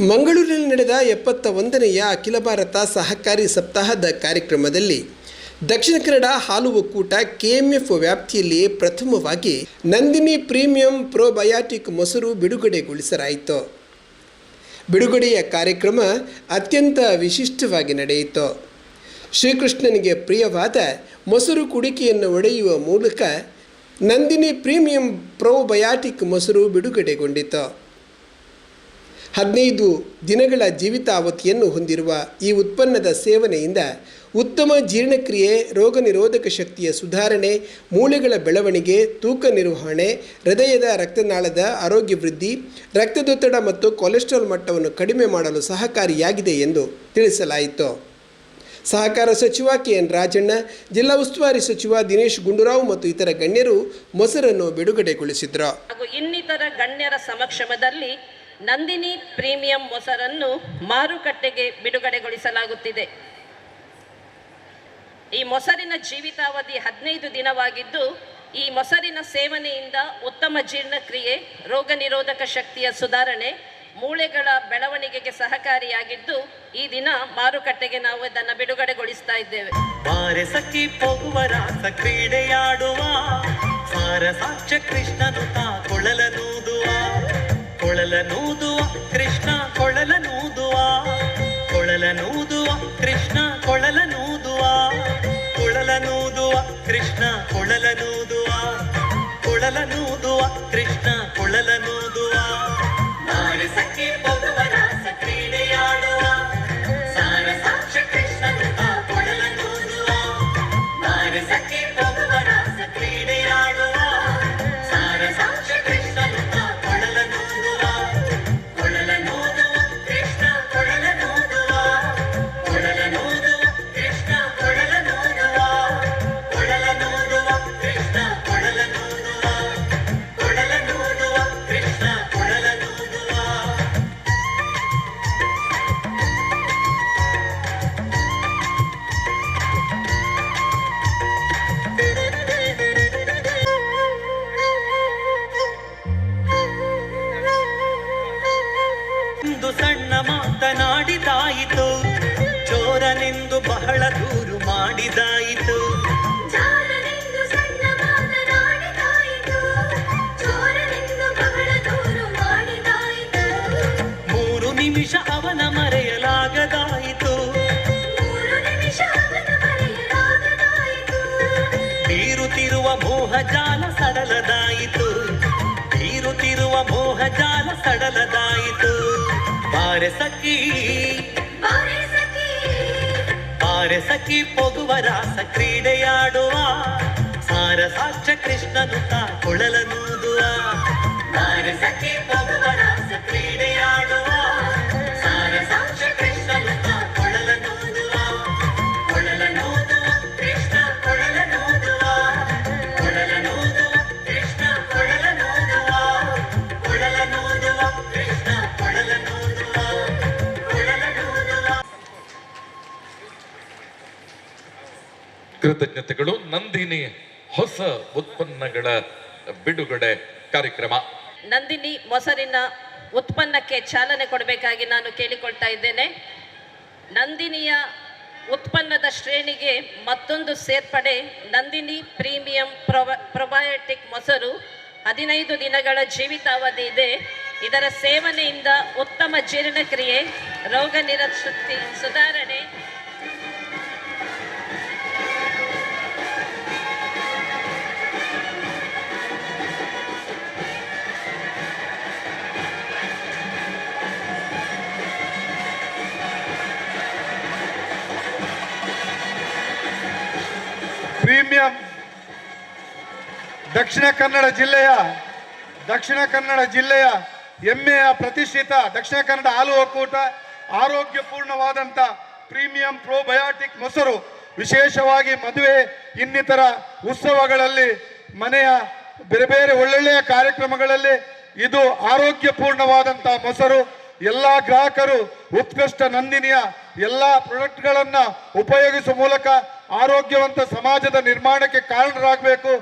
ಮಂಗಳೂರಿನಲ್ಲಿ ನಡೆದ ಎಪ್ಪತ್ತ ಒಂದನೆಯ ಅಖಿಲ ಭಾರತ ಸಹಕಾರಿ ಸಪ್ತಾಹದ ಕಾರ್ಯಕ್ರಮದಲ್ಲಿ ದಕ್ಷಿಣ ಕನ್ನಡ ಹಾಲು ಒಕ್ಕೂಟ ಕೆಎಂಎಫ್ ವ್ಯಾಪ್ತಿಯಲ್ಲಿ ಪ್ರಥಮವಾಗಿ ನಂದಿನಿ ಪ್ರೀಮಿಯಂ ಪ್ರೋಬಯಾಟಿಕ್ ಮೊಸರು ಬಿಡುಗಡೆಗೊಳಿಸಲಾಯಿತು. ಬಿಡುಗಡೆಯ ಕಾರ್ಯಕ್ರಮ ಅತ್ಯಂತ ವಿಶಿಷ್ಟವಾಗಿ ನಡೆಯಿತು. ಶ್ರೀಕೃಷ್ಣನಿಗೆ ಪ್ರಿಯವಾದ ಮೊಸರು ಕುಡಿಕೆಯನ್ನು ಒಡೆಯುವ ಮೂಲಕ ನಂದಿನಿ ಪ್ರೀಮಿಯಂ ಪ್ರೋಬಯಾಟಿಕ್ ಮೊಸರು ಬಿಡುಗಡೆಗೊಂಡಿತು. ಹದಿನೈದು ದಿನಗಳ ಜೀವಿತಾವಧಿಯನ್ನು ಹೊಂದಿರುವ ಈ ಉತ್ಪನ್ನದ ಸೇವನೆಯಿಂದ ಉತ್ತಮ ಜೀರ್ಣಕ್ರಿಯೆ ರೋಗ ನಿರೋಧಕ ಶಕ್ತಿಯ ಸುಧಾರಣೆ, ಮೂಳೆಗಳ ಬೆಳವಣಿಗೆ, ತೂಕ ನಿರ್ವಹಣೆ, ಹೃದಯದ ರಕ್ತನಾಳದ ಆರೋಗ್ಯ ವೃದ್ಧಿ, ರಕ್ತದೊತ್ತಡ ಮತ್ತು ಕೊಲೆಸ್ಟ್ರಾಲ್ ಮಟ್ಟವನ್ನು ಕಡಿಮೆ ಮಾಡಲು ಸಹಕಾರಿಯಾಗಿದೆ ಎಂದು ತಿಳಿಸಲಾಯಿತು. ಸಹಕಾರ ಸಚಿವ ಕೆ ಎನ್ ರಾಜಣ್ಣ, ಜಿಲ್ಲಾ ಉಸ್ತುವಾರಿ ಸಚಿವ ದಿನೇಶ್ ಗುಂಡೂರಾವ್ ಮತ್ತು ಇತರ ಗಣ್ಯರು ಮೊಸರನ್ನು ಬಿಡುಗಡೆಗೊಳಿಸಿದರು. ಹಾಗೂ ಇನ್ನಿತರ ಗಣ್ಯರ ಸಮಕ್ಷಮದಲ್ಲಿ ನಂದಿನಿ ಪ್ರೀಮಿಯಂ ಮೊಸರನ್ನು ಮಾರುಕಟ್ಟೆಗೆ ಬಿಡುಗಡೆಗೊಳಿಸಲಾಗುತ್ತಿದೆ. ಈ ಮೊಸರಿನ ಜೀವಿತಾವಧಿ ಹದಿನೈದು ದಿನವಾಗಿದ್ದು, ಈ ಮೊಸರಿನ ಸೇವನೆಯಿಂದ ಉತ್ತಮ ಜೀರ್ಣಕ್ರಿಯೆ, ರೋಗ ನಿರೋಧಕ ಶಕ್ತಿಯ ಸುಧಾರಣೆ, ಮೂಳೆಗಳ ಬೆಳವಣಿಗೆಗೆ ಸಹಕಾರಿಯಾಗಿದ್ದು, ಈ ದಿನ ಮಾರುಕಟ್ಟೆಗೆ ನಾವು ಇದನ್ನು ಬಿಡುಗಡೆಗೊಳಿಸ್ತಾ ಇದ್ದೇವೆ. ಕ್ರೀಡೆಯಾಡುವ ಕೃಷ್ಣನು ತಾ ಕೊಳಲನೂದುವ ಕೃಷ್ಣ ಕೊಳಲನೂದುವ ಕೊಳಲನೂದುವ ಕೃಷ್ಣ ಸಣ್ಣ ಮಾತನಾಡಿದಾಯಿತು. ಚೋರನೆಂದು ಬಹಳ ದೂರು ಮಾಡಿದಾಯಿತು. ಮೂರು ನಿಮಿಷ ಅವನ ಮರೆಯಲಾಗದಾಯಿತು. ಬೀರುತ್ತಿರುವ ಮೋಹ ಜಾಲ ಸಡಲದಾಯಿತು. ಬಾರೆ ಸಖಿ ಬಾರೆ ಸಖಿ ಬಾರೆ ಸಖಿ ಹೋಗುವ ರಾಸ ಕ್ರೀಡೆಯಾಡುವ ಸಾರ ಸಾಕ್ಷ್ಯ ಕೃಷ್ಣನು ತಾ ಕೊಳಲನೂದುವ ಬಾರೆ ಸಖಿ ಹೋಗುವ ಕೃತಜ್ಞತೆಗಳು, ನಂದಿನಿ ಹೊಸ ಉತ್ಪನ್ನಗಳ ಬಿಡುಗಡೆ ಕಾರ್ಯಕ್ರಮ. ನಂದಿನಿ ಮೊಸರಿನ ಉತ್ಪನ್ನಕ್ಕೆ ಚಾಲನೆ ಕೊಡಬೇಕಾಗಿ ನಾನು ಕೇಳಿಕೊಳ್ತಾ ಇದ್ದೇನೆ. ನಂದಿನಿಯ ಉತ್ಪನ್ನದ ಶ್ರೇಣಿಗೆ ಮತ್ತೊಂದು ಸೇರ್ಪಡೆ ನಂದಿನಿ ಪ್ರೀಮಿಯಂ ಪ್ರೊಬ ಪ್ರೊಬಯೋಟಿಕ್ ಮೊಸರು ಹದಿನೈದು ದಿನಗಳ ಜೀವಿತಾವಧಿ ಇದೆ. ಇದರ ಸೇವನೆಯಿಂದ ಉತ್ತಮ ಜೀರ್ಣಕ್ರಿಯೆ, ರೋಗ ಶಕ್ತಿ ಸುಧಾರಣೆ ಪ್ರೀಮಿಯಂ ದಕ್ಷಿಣ ಕನ್ನಡ ಜಿಲ್ಲೆಯ, ದಕ್ಷಿಣ ಕನ್ನಡ ಜಿಲ್ಲೆಯ ಹೆಮ್ಮೆಯ ಪ್ರತಿಷ್ಠಿತ ದಕ್ಷಿಣ ಕನ್ನಡ ಹಾಲು ಒಕ್ಕೂಟ ಆರೋಗ್ಯಪೂರ್ಣವಾದಂಥ ಪ್ರೀಮಿಯಂ ಪ್ರೋಬಯೋಟಿಕ್ ಮೊಸರು, ವಿಶೇಷವಾಗಿ ಮದುವೆ ಇನ್ನಿತರ ಉತ್ಸವಗಳಲ್ಲಿ ಮನೆಯ ಬೇರೆ ಬೇರೆ ಒಳ್ಳೊಳ್ಳೆಯ ಕಾರ್ಯಕ್ರಮಗಳಲ್ಲಿ ಇದು ಆರೋಗ್ಯಪೂರ್ಣವಾದಂಥ ಮೊಸರು. ಎಲ್ಲ ಗ್ರಾಹಕರು, ಉತ್ಕೃಷ್ಟ ನಂದಿನಿಯ ಎಲ್ಲ ಪ್ರಾಡಕ್ಟ್ಗಳನ್ನು ಉಪಯೋಗಿಸುವ ಮೂಲಕ ಆರೋಗ್ಯವಂತ ಸಮಾಜದ ನಿರ್ಮಾಣಕ್ಕೆ ಕಾರಣರಾಗಬೇಕು.